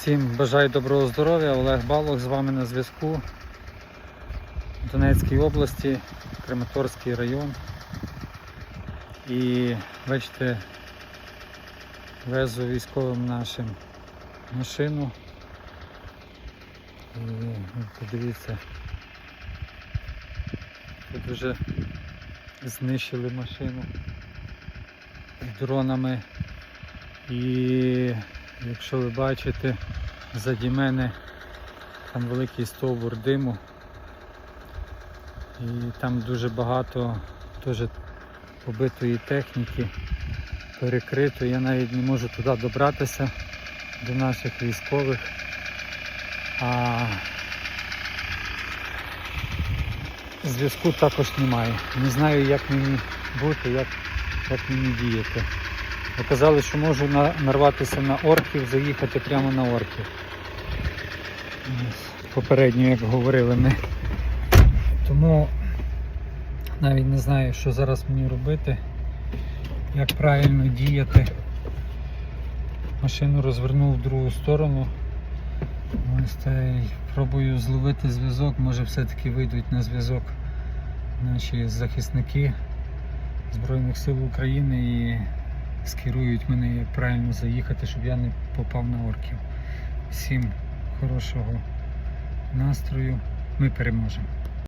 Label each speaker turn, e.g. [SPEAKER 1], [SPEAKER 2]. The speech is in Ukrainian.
[SPEAKER 1] Всім бажаю доброго здоров'я. Олег Балох з вами на зв'язку. В Донецькій області, Краматорський район. І бачите, везу військовим нашим машину. І подивіться, тут вже знищили машину дронами. І якщо ви бачите, ззаді мене там великий стовбур диму. І там дуже багато теж побитої техніки, перекрито. Я навіть не можу туди добратися до наших військових. А зв'язку також немає. Не знаю, як мені бути, як, як мені діяти. Показали, що можу на- нарватися на орків, заїхати прямо на орків. Попередньо, як говорили ми. Тому навіть не знаю, що зараз мені робити, як правильно діяти. Машину розвернув в другу сторону. Ось та й пробую зловити зв'язок, може все-таки вийдуть на зв'язок наші захисники Збройних сил України і скерують мене, як правильно заїхати, щоб я не попав на орків. Всім хорошого настрою. Ми переможемо.